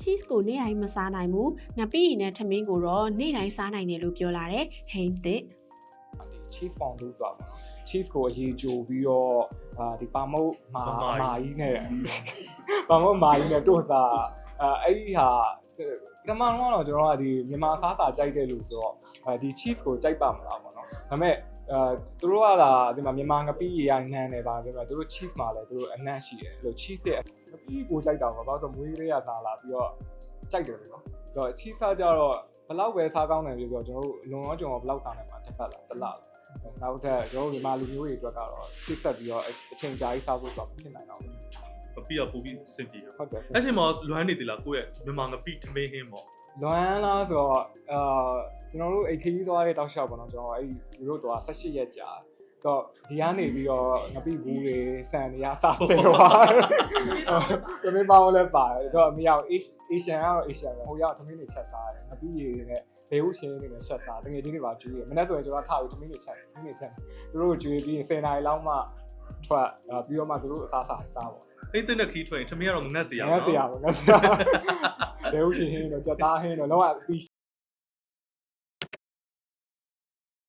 cheese ကိုနေ့တိုင်းမစားနိုင်ဘူးငပိရီနဲ့ထမင်းကိုတော့နေ့တိုင်းစားနိုင်တယ်လို့ပြောလာတယ်ဟိန်းသစ်ဒီ cheese fondue ဆိုတာပေါ့နော် cheese ကိုအရေးကြိုပြီးတော့အာဒီပါမုတ်မာမာကြီးနဲ့ပါမုတ်မာကြီးနဲ့တို့စားအဲအဲ့ဒီဟာပထမတော့ကျွန်တော်ကဒီမြန်မာစားစာကြိုက်တယ်လို့ဆိုတော့အဲဒီ cheese ကိုကြိုက်ပါမလားပေါ့နော်ဒါပေမဲ့ အဲသူတို့ကလာဒီမှာမြန်မာငပိရေရနန်းနေပါဒါပေမဲ့သူတို့ cheese မှာလည်းသူတို့အနံ့ရှိတယ်အဲ့လို cheese ရဲ့ငပိကိုကြိုက်တာပါဘာလို့ဆိုမွေးကလေးရစားလာပြီးတော့ကြိုက်တယ်လို့နော်ဆိုတော့ cheese စားကြတော့ဘလောက်ပဲစားကောင်းတယ်ပြောပြောကျွန်တော်တို့လုံရောကြုံရောဘလောက်စားနိုင်မှာတစ်ဖက်လားတစ်လားနောက်ထပ်ကျွန်တော်တို့မြန်မာလူမျိုးတွေအတွက်ကတော့စိတ်ဆက်ပြီးတော့အချိန်ကြာကြီးစားဖို့ဆိုတော့ဖြစ်နိုင်တော့မ ပြီးတော့ပူပြီးအဆင်ပြေတော့ဟုတ်တယ်အဲ့ချိန်မှာလွမ်းနေသေးလားကိုယ့်ရဲ့မြန်မာငပိထမင်းဟင်းပေါ့လွမ်းလားဆိုတော့အာကျွန်တော်တို့အိတ်ခီးသွားတဲ့တောက်လျှောက်ပေါ့နော်ကျွန်တော်အဲ့ဒီယူရိုတော့18ရက်ကြာဆိုတော့ဒီကနေပြီးတော့ငပိဘူးတွေဆန်တွေအစားတယ်ပါသမီးပေါင်းလည်းပါတယ်တော့မရောက် Asian ကတော့ Asian ပဲဟိုရောက်သမီးတွေချက်စားတယ်ငပိရည်တွေနဲ့ဘေဟုချင်းတွေနဲ့ချက်စားတကယ်ချင်းတွေပါကျွေးရမနေ့ဆိုရင်ကျွန်တော်ထားပြီးသမီးတွေချက်သမီးတွေချက်သူတို့ကျွေးပြီးရင်10နာရီလောက်မှထွက်ပြီးတော့မှသူတို့အစားစားစားပေါ့ အဲ့တဲ့နဲ့ခီးထွက်ရင်ထမင်းကတော့ငတ်စရာငါဆရာငါဆရာဘေဟုချင်းဟင်းတော့ကြက်သားဟင်းတော့တော့ပြီး